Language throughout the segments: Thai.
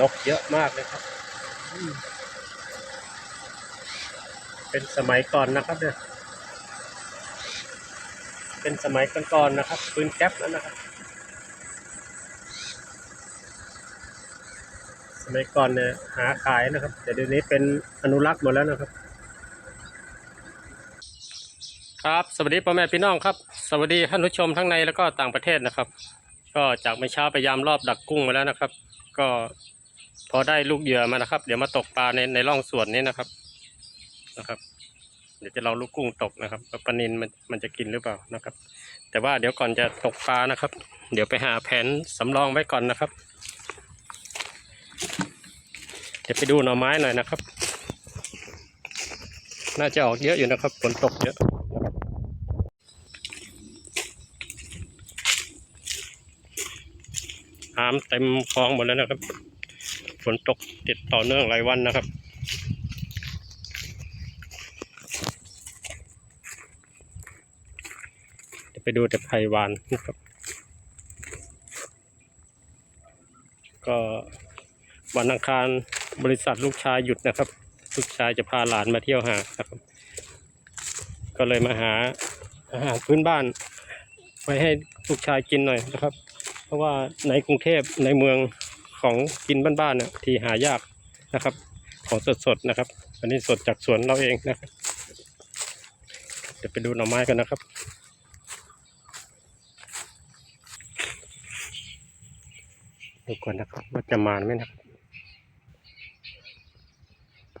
นกเยอะมากเลยครับ เป็นสมัยก่อนนะครับเนี่ย เป็นสมัยก่อนๆนะครับปืนแก๊ปแล้วนะครับ สมัยก่อนเนี่ยหาขายนะครับ แต่เดี๋ยวนี้เป็นอนุรักษ์หมดแล้วนะครับ ครับสวัสดีพ่อแม่พี่น้องครับ สวัสดีท่านผู้ชมทั้งในแล้วก็ต่างประเทศนะครับ ก็จากไม่เช้าพยายามรอบดักกุ้งมาแล้วนะครับก็ พอได้ลูกเหยื่อมานะครับ เดี๋ยวมาตกปลาในในร่องส่วนนี้นะครับนะครับ เดี๋ยวจะเราลูกกุ้งตกนะครับว่าปลานินมันมันจะกินหรือเปล่านะครับ แต่ว่าเดี๋ยวก่อนจะตกปลานะครับ เดี๋ยวไปหาแผนสำรองไว้ก่อนนะครับ เดี๋ยวไปดูหน่อไม้หน่อยนะครับ น่าจะออกเยอะอยู่นะครับฝนตกเยอะนะครับน้ำเต็มคลองหมดแล้วนะครับ ฝนตกติดต่อเนื่องหลายวันนะครับเดี๋ยวไปดูแต่ไผ่วานนะครับ ก็วันอังคารบริษัทลูกชายหยุดนะครับ ลูกชายจะพาหลานมาเที่ยวหาครับ ก็เลยมาหาอาหารพื้นบ้านไว้ให้ลูกชายกินหน่อยนะครับ เพราะว่าในกรุงเทพในเมือง ของกินบ้านๆน่ะที่หายากนะครับ ของสดๆนะครับ อันนี้สดจากสวนเราเองนะครับเดี๋ยวไปดูหน่อไม้กันนะครับดูก่อนนะครับว่าจะมาไหมนะครับ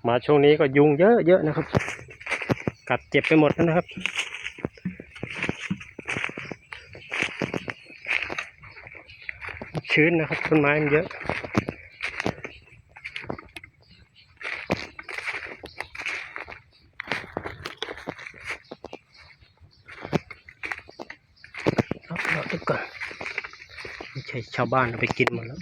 มาช่วงนี้ก็ยุงเยอะเยอะนะครับ กัดเจ็บไปหมดแล้วนะครับชื้นนะครับต้นไม้มันเยอะ เอาเอาดูก่อนไม่ใชาวบ้านเอาไปกินหมดแล้ว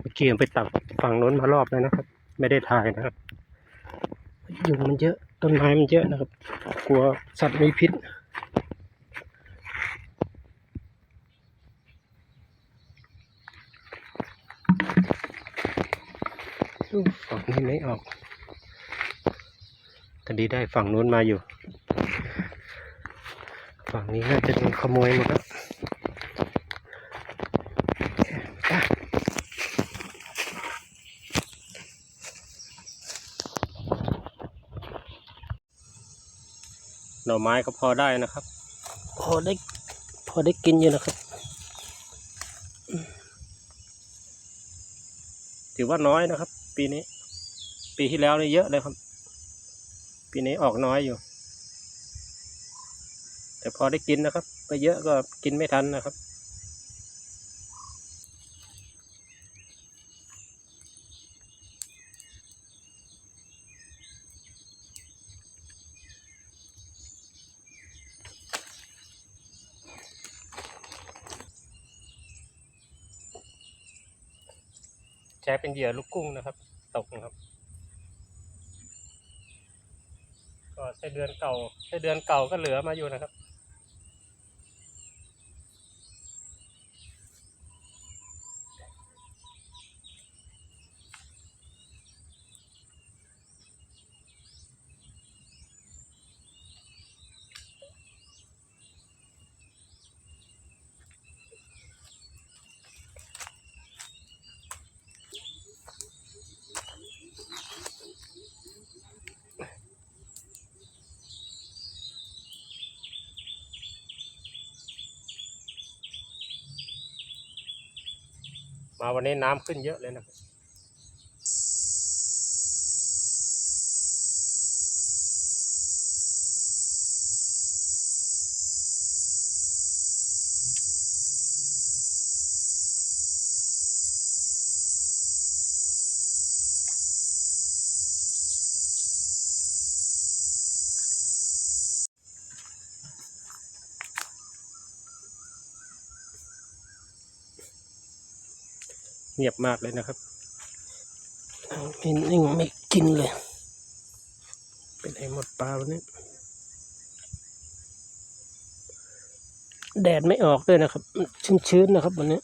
เมื่อกี้ยังไปตักฝั่งโน้นมารอบแล้วนะครับ ไม่ได้ถ่ายนะครับ ยุงมันเยอะ ต้นไม้มันเยอะนะครับ กลัวสัตว์มีพิษ ฝั่งนี้ไม่ออกแต่ดีได้ฝั่งนู้นมาอยู่ ฝั่งนี้น่าจะโดนขโมยหมดแล้วอะหน่อไม้ก็พอได้นะครับ พอได้พอได้กินอยู่นะครับ ถือว่าน้อยนะครับ ปีนี้ ปีที่แล้วนี่เยอะเลยครับ ปีนี้ออกน้อยอยู่ แต่พอได้กินนะครับไปเยอะก็กินไม่ทันนะครับใช้เป็นเหยื่อลูกกุ้งนะครับ ตกนะครับ ก็ไส้เดือนเก่าไส้เดือนเก่าก็เหลือมาอยู่นะครับ มาวันนี้น้ำขึ้นเยอะเลยนะครับ เงียบมากเลยนะครับอินนิ่งไม่กินเลย เป็นไอหมดปลาวันนี้แดดไม่ออกด้วยนะครับ ชื้นๆนะครับวันนี้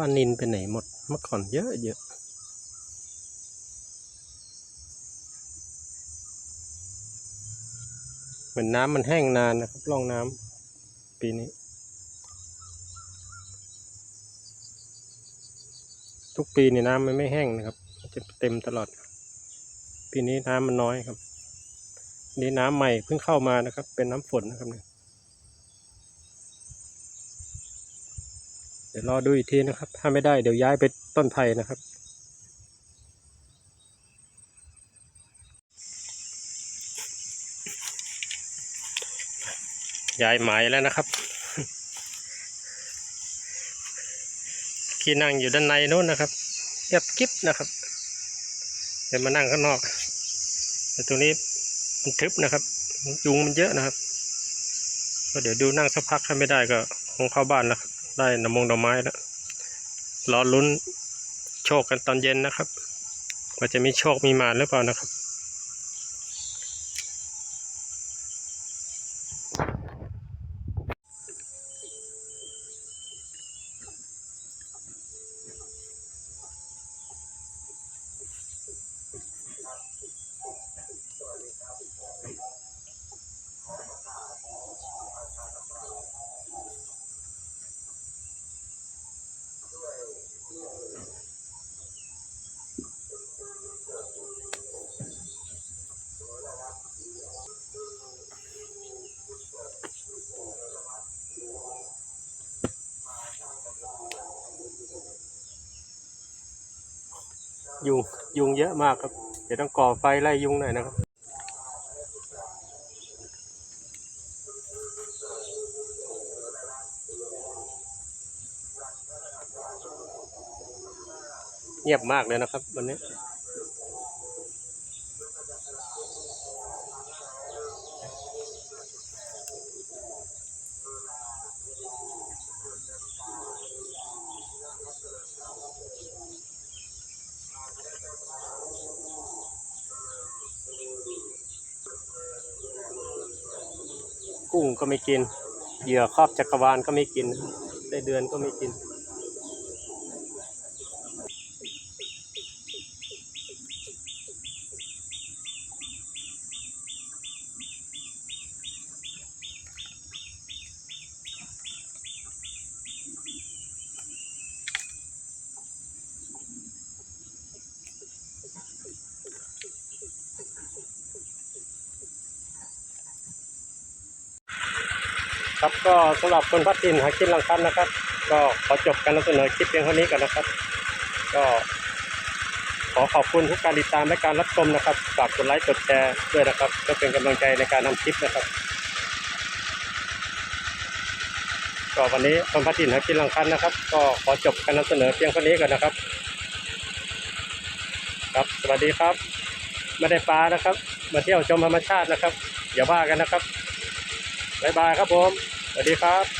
ลานินไปไหนหมดเมื่อก่อนเยอะเยอะเหมือนน้ำมันแห้งนานนะครับร่องน้ำปีนี้ ทุกปีนี่น้ำมันไม่แห้งนะครับ จะเต็มตลอด ปีนี้น้ำมันน้อยครับ นี่น้ำใหม่เพิ่งเข้ามานะครับ เป็นน้ำฝนนะครับเนี่ย เดี๋ยวรอดูอีกทีนะครับ ถ้าไม่ได้เดี๋ยวย้ายไปต้นไผ่นะครับ ย้ายหมายแล้วนะครับ ที่นั่งอยู่ด้านในนู้นนะครับเรียบกิ๊บนะครับ เดี๋ยวมานั่งข้างนอกแต่ตรงนี้มันทึบนะครับ ยุงมันเยอะนะครับก็เดี๋ยวดูนั่งสักพักถ้าไม่ได้ก็คงเข้าบ้านแล้วครับ ได้น้ำมงดอกไม้แล้วรอลุ้นโชคกันตอนเย็นนะครับว่าจะมีโชคมีมาหรือเปล่านะครับ ยุงยุงเยอะมากครับ เดี๋ยวต้องก่อไฟไล่ยุงหน่อยนะครับ งียบมากเลยนะครับ วันนี้กุ้งก็ไม่กิน เหยื่อครอบจักรวาลก็ไม่กิน ได้เดือนก็ไม่กิน ครับก็สำหรับคนพัดถิ่นหากินลังคันนะครับ ก็ขอจบการนำเสนอคลิปเพียงเท่านี้ก่อนนะครับ ก็ขอขอบคุณทุกการติดตามและการรับชมนะครับฝากกดไลค์กดแชร์ด้วยนะครับเพื่อเป็นกำลังใจในการทำคลิปนะครับก็วันนี้คนพัดถิ่นหากินลังคันนะครับ ก็ขอจบการนำเสนอเพียงเท่านี้ก่อนนะครับ ครับสวัสดีครับ ไม่ได้ปลานะครับ มาเที่ยวชมธรรมชาตินะครับอย่าว่ากันนะครับ บ๊ายบายครับผม สวัสดีครับ